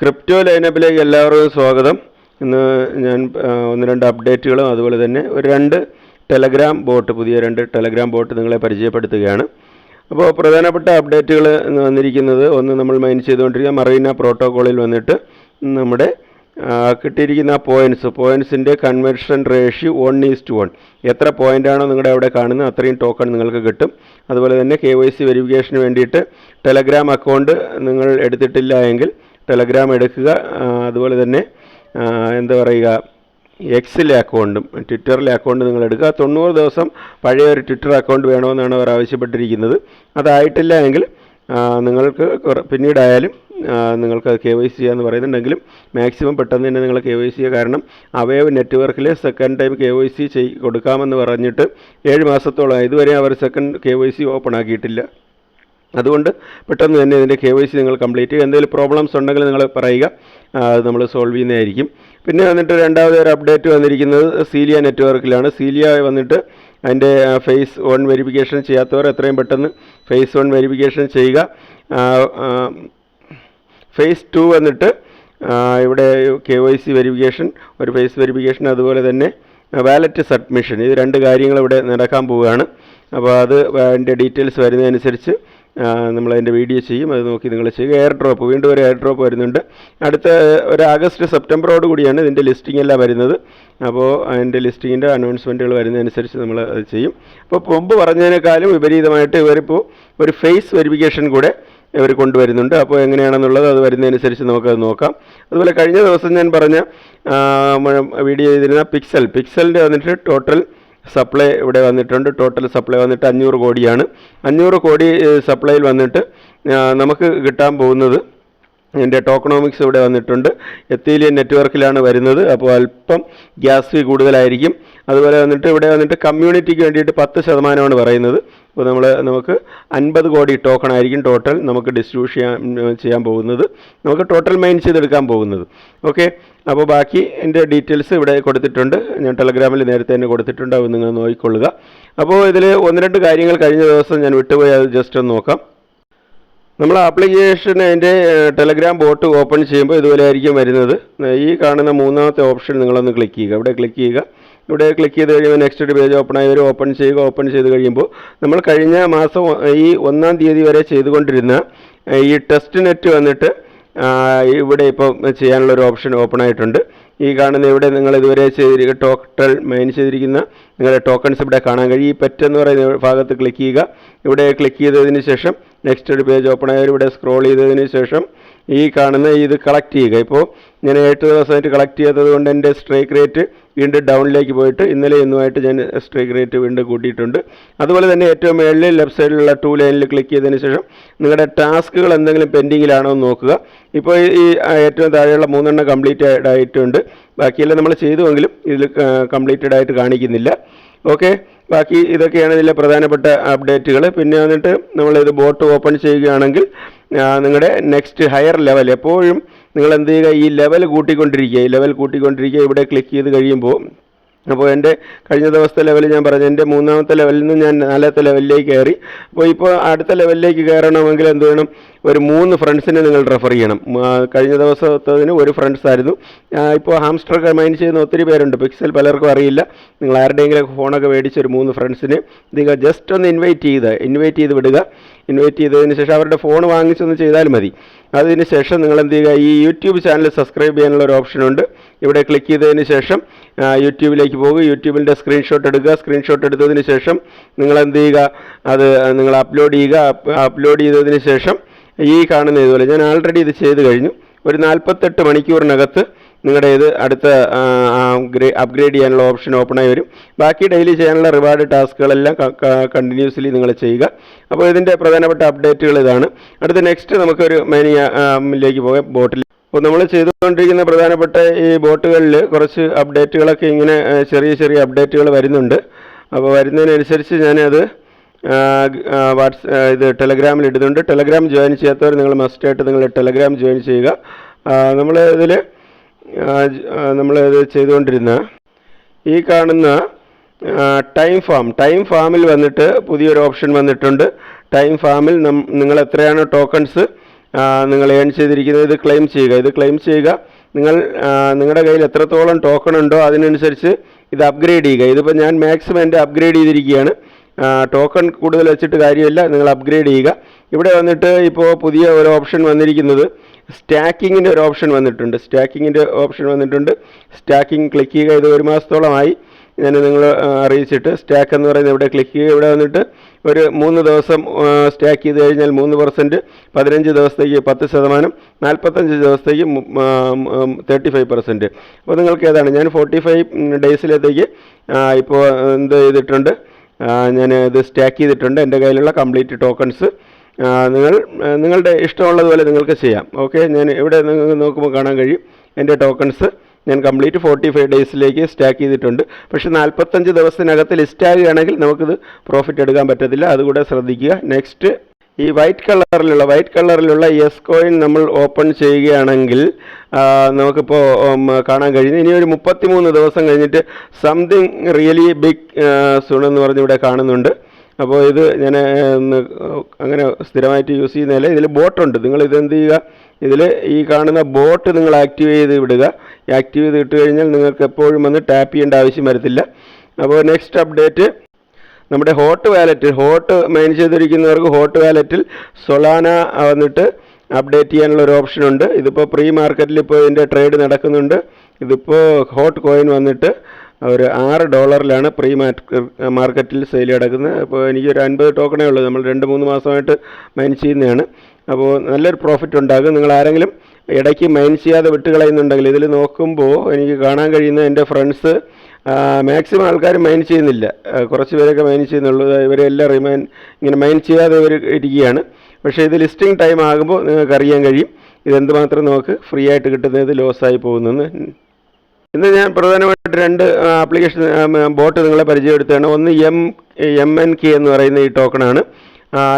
Crypto ലൈനപ്പിലേക്ക് എല്ലാവർക്കും സ്വാഗതം. ഇന്ന് ഞാൻ ഒന്ന് രണ്ട് അപ്ഡേറ്റുകളും അതുപോലെ തന്നെ ഒരു രണ്ട് ടെലഗ്രാം ബോട്ട് പുതിയ രണ്ട് ടെലഗ്രാം ബോട്ട് നിങ്ങളെ പരിചയപ്പെടുത്തുകയാണ്. അപ്പോൾ പ്രധാനപ്പെട്ട അപ്ഡേറ്റുകൾ വന്നിരിക്കുന്നത് ഒന്ന് നമ്മൾ മെയിൻ ചെയ്തുകൊണ്ടിരിക്കുന്ന മറീന പ്രോട്ടോക്കോളിൽ വന്നിട്ട് നമ്മുടെ കിട്ടിയിരിക്കുന്ന points പോയിന്റ്സിന്റെ conversion ratio one is to one എത്ര പോയിന്റാണോ നിങ്ങളുടെ അവിടെ കാണുന്നത് അത്രയും ടോക്കൺ നിങ്ങൾക്ക് കിട്ടും. അതുപോലെ തന്നെ കെ വൈ സി വെരിഫിക്കേഷന് വേണ്ടിയിട്ട് ടെലഗ്രാം അക്കൗണ്ട് നിങ്ങൾ എടുത്തിട്ടില്ല എങ്കിൽ ടെലഗ്രാം എടുക്കുക. അതുപോലെ തന്നെ എന്താ പറയുക എക്സിലെ അക്കൗണ്ടും ട്വിറ്ററിലെ അക്കൗണ്ട് നിങ്ങൾ എടുക്കുക. തൊണ്ണൂറ് ദിവസം പഴയ ഒരു ട്വിറ്റർ അക്കൗണ്ട് വേണമെന്നാണ് അവർ ആവശ്യപ്പെട്ടിരിക്കുന്നത്. അതായിട്ടില്ല എങ്കിൽ നിങ്ങൾക്ക് പിന്നീടായാലും നിങ്ങൾക്ക് നിങ്ങൾക്ക് കെ വൈ സി എന്ന് പറയുന്നുണ്ടെങ്കിലും മാക്സിമം പെട്ടെന്ന് തന്നെ നിങ്ങൾ കെ വൈ സി കാരണം അവയവ് നെറ്റ്വർക്കിൽ second time K Y C ചെയ് കൊടുക്കാമെന്ന് പറഞ്ഞിട്ട് ഏഴ് മാസത്തോളം ഇതുവരെ അവർ second K Y C open ആക്കിയിട്ടില്ല. അതുകൊണ്ട് പെട്ടെന്ന് തന്നെ ഇതിന്റെ കെ വൈ സി നിങ്ങൾ കംപ്ലീറ്റ് ചെയ്യുക. എന്തെങ്കിലും പ്രോബ്ലംസ് ഉണ്ടെങ്കിൽ നിങ്ങൾ പറയുക. അത് നമ്മൾ സോൾവ് ചെയ്യുന്നതായിരിക്കും. പിന്നെ വന്നിട്ട് രണ്ടാമത് ഒരു അപ്ഡേറ്റ് വന്നിരിക്കുന്നത് സീലിയ നെറ്റ്വർക്കിലാണ് സീലിയ വന്നിട്ട് അതിന്റെ ഫേസ് വൺ വെരിഫിക്കേഷൻ ചെയ്യാത്തവർ എത്രയും പെട്ടെന്ന് ഫേസ് വൺ വെരിഫിക്കേഷൻ ചെയ്യുക. ഫേസ് ടു വന്നിട്ട് ഇവിടെ കെ വൈ സി വെരിഫിക്കേഷൻ ഒരു ഫേസ് വെരിഫിക്കേഷൻ അതുപോലെ തന്നെ വാലറ്റ് സബ്മിഷൻ ഇത് രണ്ട് കാര്യങ്ങൾ ഇവിടെ നടക്കാൻ പോവുകയാണ്. അപ്പോൾ അത് അതിന്റെ ഡീറ്റെയിൽസ് വരുന്നതനുസരിച്ച് നമ്മളതിന്റെ വീഡിയോ ചെയ്യും. അത് നോക്കി നിങ്ങൾ ചെയ്യുക. എയർ ഡ്രോപ്പ് വീണ്ടും ഒരു എയർ ഡ്രോപ്പ് വരുന്നുണ്ട്. അടുത്ത ഒരു ആഗസ്റ്റ് സെപ്റ്റംബറോട് കൂടിയാണ് ഇതിന്റെ ലിസ്റ്റിംഗ് എല്ലാം വരുന്നത്. അപ്പോൾ അതിന്റെ ലിസ്റ്റിങ്ങിന്റെ അനൗൺസ്മെന്റുകൾ വരുന്നതനുസരിച്ച് നമ്മൾ അത് ചെയ്യും. അപ്പോൾ മുമ്പ് പറഞ്ഞതിനേക്കാളും വിപരീതമായിട്ട് ഇവരിപ്പോൾ ഒരു ഫേസ് വെരിഫിക്കേഷൻ കൂടെ ഇവർ കൊണ്ടുവരുന്നുണ്ട്. അപ്പോൾ എങ്ങനെയാണെന്നുള്ളത് അത് വരുന്നതനുസരിച്ച് നമുക്കത് നോക്കാം. അതുപോലെ കഴിഞ്ഞ ദിവസം ഞാൻ പറഞ്ഞ വീഡിയോ ചെയ്തിരുന്ന പിക്സൽ പിക്സലിന്റെ വന്നിട്ട് ടോട്ടൽ സപ്ലൈ ഇവിടെ വന്നിട്ടുണ്ട്. ടോട്ടൽ സപ്ലൈ വന്നിട്ട് അഞ്ഞൂറ് കോടിയാണ്. അഞ്ഞൂറ് കോടി സപ്ലൈയിൽ വന്നിട്ട് നമുക്ക് കിട്ടാൻ പോകുന്നത് എന്റെ ടോക്കണോമിക്സ് ഇവിടെ വന്നിട്ടുണ്ട്. എത്തീലിയൻ നെറ്റ്വർക്കിലാണ് വരുന്നത്. അപ്പോൾ അല്പം ഗ്യാസ് ഫീ കൂടുതലായിരിക്കും. അതുപോലെ വന്നിട്ട് ഇവിടെ വന്നിട്ട് കമ്മ്യൂണിറ്റിക്ക് വേണ്ടിയിട്ട് പത്ത് ശതമാനമാണ് പറയുന്നത്. അപ്പോൾ നമ്മൾ നമുക്ക് അൻപത് കോടി ടോക്കൺ ആയിരിക്കും ടോട്ടൽ നമുക്ക് ഡിസ്ട്രിബ്യൂഷൻ ചെയ്യാൻ ചെയ്യാൻ പോകുന്നത്. നമുക്ക് ടോട്ടൽ മൈൻ ചെയ്തെടുക്കാൻ പോകുന്നത്. ഓക്കെ അപ്പോൾ ബാക്കി എന്റെ ഡീറ്റെയിൽസ് ഇവിടെ കൊടുത്തിട്ടുണ്ട്. ഞാൻ ടെലഗ്രാമിൽ നേരത്തെ തന്നെ കൊടുത്തിട്ടുണ്ട്. അത് നിങ്ങൾ നോക്കിക്കൊള്ളുക. അപ്പോൾ ഇതിൽ ഒന്ന് രണ്ട് കാര്യങ്ങൾ കഴിഞ്ഞ ദിവസം ഞാൻ വിട്ടുപോയി. അത് ജസ്റ്റ് ഒന്ന് നോക്കാം. നമ്മൾ ആപ്ലിക്കേഷൻ അതിന്റെ ടെലഗ്രാം ബോട്ട് ഓപ്പൺ ചെയ്യുമ്പോൾ ഇതുപോലെ ആയിരിക്കും വരുന്നത്. ഈ കാണുന്ന മൂന്നാമത്തെ ഓപ്ഷൻ നിങ്ങളൊന്ന് ക്ലിക്ക് ചെയ്യുക. ഇവിടെ ക്ലിക്ക് ചെയ്യുക. ഇവിടെ ക്ലിക്ക് ചെയ്ത് കഴിയുമ്പോൾ നെക്സ്റ്റ് പേജ് ഓപ്പൺ ആയി. വരും ഓപ്പൺ ചെയ്യുക ഓപ്പൺ ചെയ്ത് കഴിയുമ്പോൾ നമ്മൾ കഴിഞ്ഞ മാസം ഈ ഒന്നാം തീയതി വരെ ചെയ്തുകൊണ്ടിരുന്ന ഈ ടെസ്റ്റ് നെറ്റ് വന്നിട്ട് ഇവിടെ ഇപ്പോൾ ചെയ്യാനുള്ള ഒരു ഓപ്ഷൻ ഓപ്പൺ ആയിട്ടുണ്ട്. ഈ കാണുന്ന ഇവിടെ നിങ്ങൾ ഇതുവരെ ചെയ്തിരിക്കുന്ന ടോക്കൺ മെയിൻ ചെയ്തിരിക്കുന്ന നിങ്ങളുടെ ടോക്കൺസ് ഇവിടെ കാണാൻ കഴിയും. ഈ പെറ്റ് എന്ന് പറയുന്ന ഭാഗത്ത് ക്ലിക്ക് ചെയ്യുക. ഇവിടെ ക്ലിക്ക് ചെയ്തതിന് ശേഷം നെക്സ്റ്റ് ഒരു പേജ് ഓപ്പൺ ആയാലും ഇവിടെ സ്ക്രോൾ ചെയ്തതിന് ശേഷം ഈ കാണുന്ന ഇത് കളക്ട് ചെയ്യുക. ഇപ്പോൾ ഞാൻ എട്ട് ദിവസമായിട്ട് കളക്ട് ചെയ്തത് കൊണ്ട് എന്റെ സ്ട്രൈക്ക് റേറ്റ് വീണ്ടും ഡൗണിലേക്ക് പോയിട്ട് ഇന്നലെ ഇന്നുമായിട്ട് ഞാൻ സ്ട്രൈക്ക് റേറ്റ് വീണ്ടും കൂട്ടിയിട്ടുണ്ട്. അതുപോലെ തന്നെ ഏറ്റവും മുകളിൽ ലെഫ്റ്റ് സൈഡിലുള്ള ടു ലൈനിൽ ക്ലിക്ക് ചെയ്തതിന് ശേഷം നിങ്ങളുടെ ടാസ്കുകൾ എന്തെങ്കിലും പെൻഡിങ്ങിലാണോ എന്ന് നോക്കുക. ഇപ്പോൾ ഈ ഏറ്റവും താഴെയുള്ള മൂന്നെണ്ണം കംപ്ലീറ്റ് ആയിട്ടുണ്ട്. ബാക്കിയെല്ലാം നമ്മൾ ചെയ്തുവെങ്കിലും ഇതിൽ കംപ്ലീറ്റഡ് ആയിട്ട് കാണിക്കുന്നില്ല. ഓക്കെ? ബാക്കി ഇതൊക്കെയാണ് ഇതിലെ പ്രധാനപ്പെട്ട അപ്ഡേറ്റുകൾ പിന്നെ വന്നിട്ട് നമ്മളിത് ബോട്ട് ഓപ്പൺ ചെയ്യുകയാണെങ്കിൽ നിങ്ങളുടെ നെക്സ്റ്റ് ഹയർ ലെവൽ എപ്പോഴും നിങ്ങൾ എന്ത് ചെയ്യുക ഈ ലെവൽ കൂട്ടിക്കൊണ്ടിരിക്കുക. ഈ ലെവൽ കൂട്ടിക്കൊണ്ടിരിക്കുക ഇവിടെ ക്ലിക്ക് ചെയ്ത് കഴിയുമ്പോൾ അപ്പോൾ എന്റെ കഴിഞ്ഞ ദിവസത്തെ ലെവൽ ഞാൻ പറഞ്ഞു എന്റെ മൂന്നാമത്തെ ലെവലിൽ നിന്ന് ഞാൻ നാലാമത്തെ ലെവലിലേക്ക് കയറി. അപ്പോൾ ഇപ്പോൾ അടുത്ത ലെവലിലേക്ക് കയറണമെങ്കിൽ എന്ത് വേണം? ഒരു മൂന്ന് ഫ്രണ്ട്സിനെ നിങ്ങൾ റെഫർ ചെയ്യണം. കഴിഞ്ഞ ദിവസത്തതിന് ഒരു ഫ്രണ്ട്സ് ആയിരുന്നു. ഇപ്പോൾ ഹാംസ്റ്റർ മൈൻഡ് ചെയ്യുന്ന ഒത്തിരി പേരുണ്ട്. പിക്സൽ പലർക്കും അറിയില്ല. നിങ്ങൾ ആരുടെയെങ്കിലും ഫോണൊക്കെ മേടിച്ച് ഒരു മൂന്ന് ഫ്രണ്ട്സിനെ നിങ്ങൾ ജസ്റ്റ് ഒന്ന് ഇൻവൈറ്റ് ചെയ്ത് ഇൻവൈറ്റ് ചെയ്ത് വിടുക. ഇൻവൈറ്റ് ചെയ്തതിന് ശേഷം അവരുടെ ഫോൺ വാങ്ങിച്ചൊന്ന് ചെയ്താൽ മതി. അതിന് ശേഷം നിങ്ങൾ എന്ത് ചെയ്യുക ഈ യൂട്യൂബ് ചാനൽ സബ്സ്ക്രൈബ് ചെയ്യാനുള്ള ഒരു ഓപ്ഷനുണ്ട് ഇവിടെ ക്ലിക്ക് ചെയ്തതിന് ശേഷം യൂട്യൂബിലേക്ക് പോകുക. യൂട്യൂബിന്റെ സ്ക്രീൻഷോട്ട് എടുക്കുക. സ്ക്രീൻഷോട്ട് എടുത്തതിന് ശേഷം നിങ്ങൾ എന്ത് ചെയ്യുക അത് നിങ്ങൾ അപ്ലോഡ് ചെയ്യുക. അപ്ലോഡ് ചെയ്തതിന് ശേഷം ഈ കാണുന്ന ഇതുപോലെ. ഞാൻ ആൾറെഡി ഇത് ചെയ്ത് കഴിഞ്ഞു. ഒരു നാൽപ്പത്തെട്ട് മണിക്കൂറിനകത്ത് നിങ്ങളുടെ ഇത് അടുത്ത അപ്ഗ്രേഡ് ചെയ്യാനുള്ള ഓപ്ഷൻ ഓപ്പണായി വരും. ബാക്കി ഡെയിലി ചെയ്യാനുള്ള റിവാർഡ് ടാസ്കുകളെല്ലാം കണ്ടിന്യൂസ്ലി നിങ്ങൾ ചെയ്യുക. അപ്പോൾ ഇതിന്റെ പ്രധാനപ്പെട്ട അപ്ഡേറ്റുകൾ ഇതാണ്. അടുത്ത നെക്സ്റ്റ് നമുക്കൊരു മെനിയിലേക്ക് പോകാം. ബോട്ടിൽ അപ്പോൾ നമ്മൾ ചെയ്തുകൊണ്ടിരിക്കുന്ന പ്രധാനപ്പെട്ട ഈ ബോട്ടുകളിൽ കുറച്ച് അപ്ഡേറ്റുകളൊക്കെ ഇങ്ങനെ ചെറിയ ചെറിയ അപ്ഡേറ്റുകൾ വരുന്നുണ്ട്. അപ്പോൾ വരുന്നതിനനുസരിച്ച് ഞാനത് വാട്സ് ഇത് ടെലഗ്രാമിൽ ഇടുന്നുണ്ട്. ടെലഗ്രാം ജോയിൻ ചെയ്യാത്തവർ നിങ്ങൾ മസ്റ്റായിട്ട് നിങ്ങൾ ടെലഗ്രാം ജോയിൻ ചെയ്യുക. നമ്മൾ ഇതിൽ നമ്മൾ ഇത് ചെയ്തുകൊണ്ടിരുന്ന ഈ കാണുന്ന ടൈം ഫാം ടൈം ഫാമിൽ വന്നിട്ട് പുതിയൊരു ഓപ്ഷൻ വന്നിട്ടുണ്ട്. ടൈം ഫാമിൽ നിങ്ങൾ എത്രയാണ് ടോക്കൺസ് നിങ്ങൾ ഏൺ ചെയ്തിരിക്കുന്നത് ഇത് ക്ലെയിം ചെയ്യുക. ഇത് ക്ലെയിം ചെയ്യുക. നിങ്ങൾ നിങ്ങളുടെ കയ്യിൽ എത്രത്തോളം ടോക്കൺ ഉണ്ടോ അതിനനുസരിച്ച് ഇത് അപ്ഗ്രേഡ് ചെയ്യുക. ഇതിപ്പോൾ ഞാൻ മാക്സിമം എന്റെ അപ്ഗ്രേഡ് ചെയ്തിരിക്കുകയാണ്. ടോക്കൺ കൂടുതൽ വെച്ചിട്ട് കാര്യമില്ല. നിങ്ങൾ അപ്ഗ്രേഡ് ചെയ്യുക. ഇവിടെ വന്നിട്ട് ഇപ്പോൾ പുതിയ ഒരു ഓപ്ഷൻ വന്നിരിക്കുന്നത്. സ്റ്റാക്കിങ്ങിന്റെ ഒരു ഓപ്ഷൻ വന്നിട്ടുണ്ട്. സ്റ്റാക്കിങ്ങിന്റെ ഓപ്ഷൻ വന്നിട്ടുണ്ട്. സ്റ്റാക്കിംഗ് ക്ലിക്ക് ചെയ്യുക ഇത് ഒരു മാസത്തോളമായി. ഞാൻ നിങ്ങൾ അറിയിച്ചിട്ട് സ്റ്റാക്ക് എന്ന് പറയുന്നത് ഇവിടെ ക്ലിക്ക് ചെയ്യുക? ഇവിടെ വന്നിട്ട് ഒരു മൂന്ന് ദിവസം സ്റ്റാക്ക് ചെയ്ത് കഴിഞ്ഞാൽ മൂന്ന് പെർസെന്റ് പതിനഞ്ച് ദിവസത്തേക്ക് പത്ത് ശതമാനം നാൽപ്പത്തഞ്ച് ദിവസത്തേക്ക് തേർട്ടി ഫൈവ് പെർസെന്റ് അപ്പോൾ നിങ്ങൾക്ക് ഏതാണ്? ഞാൻ ഫോർട്ടി ഫൈവ് ഡേയ്സിലത്തേക്ക് ഇപ്പോൾ എന്ത് ചെയ്തിട്ടുണ്ട്? ഞാൻ ഇത് സ്റ്റാക്ക് ചെയ്തിട്ടുണ്ട്. എന്റെ കയ്യിലുള്ള കംപ്ലീറ്റ് ടോക്കൺസ് നിങ്ങൾ നിങ്ങളുടെ ഇഷ്ടമുള്ളതുപോലെ നിങ്ങൾക്ക് ചെയ്യാം. ഓക്കെ ഞാൻ ഇവിടെ നിങ്ങൾക്ക് നോക്കുമ്പോൾ കാണാൻ കഴിയും. എന്റെ ടോക്കൺസ് ഞാൻ കംപ്ലീറ്റ് ഫോർട്ടി ഫൈവ് ഡേയ്സിലേക്ക് സ്റ്റാക്ക് ചെയ്തിട്ടുണ്ട്. പക്ഷേ നാൽപ്പത്തഞ്ച് ദിവസത്തിനകത്ത് ലിസ്റ്റ് ആകുകയാണെങ്കിൽ നമുക്കിത് പ്രോഫിറ്റ് എടുക്കാൻ പറ്റത്തില്ല. അതുകൂടെ ശ്രദ്ധിക്കുക. നെക്സ്റ്റ് ഈ വൈറ്റ് കളറിലുള്ള വൈറ്റ് കളറിലുള്ള എസ് കോയിൻ നമ്മൾ ഓപ്പൺ ചെയ്യുകയാണെങ്കിൽ നമുക്കിപ്പോൾ കാണാൻ കഴിയുന്നു. ഇനി ഒരു മുപ്പത്തിമൂന്ന് ദിവസം കഴിഞ്ഞിട്ട് സംതിങ് റിയലി ബിഗ് സുൺ എന്ന് പറഞ്ഞ് ഇവിടെ കാണുന്നുണ്ട്. അപ്പോൾ ഇത് ഞാൻ അങ്ങനെ സ്ഥിരമായിട്ട് യൂസ് ചെയ്യുന്നതല്ല ഇതിൽ ബോട്ടുണ്ട് നിങ്ങൾ ഇതെന്ത് ചെയ്യുക ഇതിൽ ഈ കാണുന്ന ബോട്ട് നിങ്ങൾ ആക്റ്റീവ് ചെയ്ത് വിടുക. ആക്റ്റീവ് ചെയ്ത് ഇട്ട് കഴിഞ്ഞാൽ നിങ്ങൾക്ക് എപ്പോഴും വന്ന് ടാപ്പ് ചെയ്യേണ്ട ആവശ്യം വരത്തില്ല. അപ്പോൾ നെക്സ്റ്റ് അപ്ഡേറ്റ് നമ്മുടെ ഹോട്ട് വാലറ്റ് ഹോട്ട് മെയിൻ ചെയ്തിരിക്കുന്നവർക്ക് ഹോട്ട് വാലറ്റിൽ സൊളാന വന്നിട്ട് അപ്ഡേറ്റ് ചെയ്യാനുള്ള ഒരു ഓപ്ഷൻ ഉണ്ട്. ഇതിപ്പോൾ പ്രീ മാർക്കറ്റിൽ ഇപ്പോൾ ഇതിന്റെ ട്രേഡ് നടക്കുന്നുണ്ട്. ഇതിപ്പോൾ ഹോട്ട് കോയിൻ വന്നിട്ട് ഒരു ആറ് ഡോളറിലാണ് പ്രീ മാർക്കറ്റിൽ സെയിൽ നടക്കുന്നത്. അപ്പോൾ എനിക്കൊരു അൻപത് ടോക്കണേ ഉള്ളൂ. നമ്മൾ രണ്ട് മൂന്ന് മാസമായിട്ട് മൈൻ ചെയ്യുന്നതാണ്. അപ്പോൾ നല്ലൊരു പ്രോഫിറ്റ് ഉണ്ടാകും. നിങ്ങൾ ആരെങ്കിലും ഇടയ്ക്ക് മൈൻ ചെയ്യാതെ വിട്ട് കളയുന്നുണ്ടെങ്കിൽ ഇതിൽ നോക്കുമ്പോൾ എനിക്ക് കാണാൻ കഴിയുന്ന എന്റെ ഫ്രണ്ട്സ് മാക്സിമം ആൾക്കാർ മൈൻ ചെയ്യുന്നില്ല. കുറച്ച് പേരൊക്കെ മൈൻ ചെയ്യുന്നുള്ളൂ. ഇവരെല്ലാം റിമൈൻ ഇങ്ങനെ മൈൻ ചെയ്യാതെ ഇവർ ഇരിക്കുകയാണ്. പക്ഷേ ഇത് ലിസ്റ്റിംഗ് ടൈം ആകുമ്പോൾ നിങ്ങൾക്ക് അറിയാൻ കഴിയും. ഇതെന്തുമാത്രം നമുക്ക് ഫ്രീ ആയിട്ട് കിട്ടുന്നത് ലോസായി പോകുന്നെന്ന്. ഇന്ന് ഞാൻ പ്രധാനമായിട്ട് രണ്ട് ആപ്ലിക്കേഷൻ ബോട്ട് നിങ്ങളെ പരിചയപ്പെടുത്തുകയാണ്. ഒന്ന് എം എം എൻ കെ എന്ന് പറയുന്ന ഈ ടോക്കണാണ്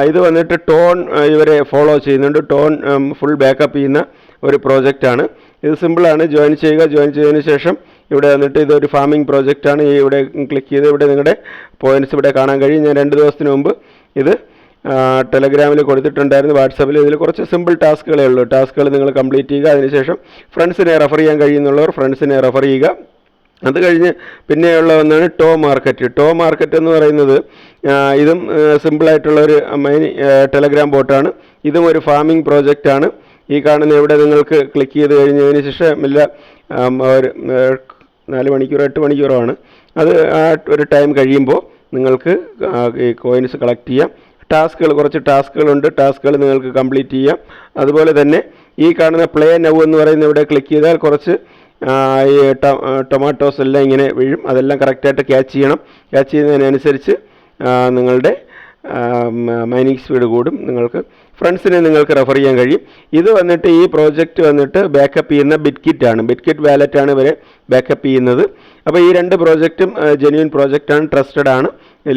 ഇത് വന്നിട്ട് ടോൺ ഇവരെ ഫോളോ ചെയ്യുന്നുണ്ട്. ടോൺ ഫുൾ ബാക്കപ്പ് ചെയ്യുന്ന ഒരു പ്രോജക്റ്റാണ് ഇത് സിമ്പിളാണ് ജോയിൻ ചെയ്യുക. ജോയിൻ ചെയ്തതിന് ശേഷം ഇവിടെ വന്നിട്ട് ഇതൊരു ഫാമിംഗ് പ്രോജക്റ്റാണ് ഇവിടെ ക്ലിക്ക് ചെയ്ത് ഇവിടെ നിങ്ങളുടെ പോയിന്റ്സ് ഇവിടെ കാണാൻ കഴിയും. ഞാൻ രണ്ട് ദിവസത്തിന് മുമ്പ് ഇത് ടെലഗ്രാമിൽ കൊടുത്തിട്ടുണ്ടായിരുന്നു. വാട്സപ്പിൽ ഇതിൽ കുറച്ച് സിമ്പിൾ ടാസ്കുകളേ ഉള്ളൂ. ടാസ്കുകൾ നിങ്ങൾ കംപ്ലീറ്റ് ചെയ്യുക. അതിനുശേഷം ഫ്രണ്ട്സിനെ റെഫർ ചെയ്യാൻ കഴിയുന്നുള്ളവർ ഫ്രണ്ട്സിനെ റെഫർ ചെയ്യുക. അത് കഴിഞ്ഞ് പിന്നെയുള്ള ഒന്നാണ് ടോ മാർക്കറ്റ് ടോ മാർക്കറ്റ് എന്ന് പറയുന്നത് ഇതും സിമ്പിളായിട്ടുള്ള ഒരു മൈൻ ടെലഗ്രാം ബോട്ടാണ് ഇതും ഒരു ഫാമിംഗ് പ്രോജക്റ്റാണ് ഈ കാണുന്ന ഇവിടെ നിങ്ങൾക്ക് ക്ലിക്ക് ചെയ്ത് കഴിഞ്ഞതിന് ശേഷം എല്ലാ ഒരു നാല് മണിക്കൂറോ എട്ട് മണിക്കൂറോ ആണ് അത് ആ ഒരു ടൈം കഴിയുമ്പോൾ നിങ്ങൾക്ക് ഈ കോയിൻസ് കളക്ട് ചെയ്യാം. ടാസ്കുകൾ കുറച്ച് ടാസ്കുകളുണ്ട് ടാസ്കുകൾ നിങ്ങൾക്ക് കംപ്ലീറ്റ് ചെയ്യാം. അതുപോലെ തന്നെ ഈ കാണുന്ന പ്ലേ നൗ എന്ന് പറയുന്ന ഇവിടെ ക്ലിക്ക് ചെയ്താൽ കുറച്ച് ഈ ടൊമാറ്റോസ് എല്ലാം ഇങ്ങനെ വീഴും. അതെല്ലാം കറക്റ്റായിട്ട് ക്യാച്ച് ചെയ്യണം. ക്യാച്ച് ചെയ്യുന്നതിനനുസരിച്ച് നിങ്ങളുടെ മൈനിങ് സ്പീഡ് കൂടും. നിങ്ങൾക്ക് ഫ്രണ്ട്സിനെ നിങ്ങൾക്ക് റെഫർ ചെയ്യാൻ കഴിയും. ഇത് വന്നിട്ട് ഈ പ്രോജക്റ്റ് വന്നിട്ട് ബാക്കപ്പ് ചെയ്യുന്ന ബിറ്റ്കിറ്റ് ആണ്. ബിറ്റ്കിറ്റ് വാലറ്റ് ആണ് ഇവരെ ബാക്കപ്പ് ചെയ്യുന്നത്. അപ്പോൾ ഈ രണ്ട് പ്രോജക്റ്റും ജെന്യൂൻ ആണ് ട്രസ്റ്റഡ് ആണ്.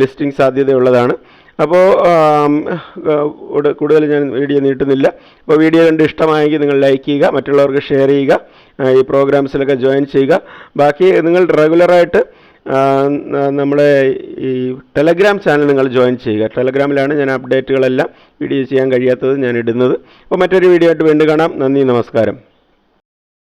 ലിസ്റ്റിംഗ് സാധ്യതയുള്ളതാണ്. അപ്പോൾ കൂടുതൽ ഞാൻ വീഡിയോ നീട്ടുന്നില്ല. അപ്പോൾ വീഡിയോ കണ്ട് ഇഷ്ടമായെങ്കിൽ നിങ്ങൾ ലൈക്ക് ചെയ്യുക മറ്റുള്ളവർക്ക് ഷെയർ ചെയ്യുക ഈ പ്രോഗ്രാംസിലൊക്കെ ജോയിൻ ചെയ്യുക. ബാക്കി നിങ്ങൾ റെഗുലറായിട്ട് നമ്മളെ ഈ ടെലഗ്രാം ചാനൽ നിങ്ങൾ ജോയിൻ ചെയ്യുക. ടെലഗ്രാമിലാണ് ഞാൻ അപ്ഡേറ്റുകളെല്ലാം വീഡിയോ ചെയ്യാൻ കഴിയാത്തത് ഞാൻ ഇടുന്നത്. അപ്പോൾ മറ്റൊരു വീഡിയോ ആയിട്ട് വീണ്ടും കാണാം. നന്ദി നമസ്കാരം.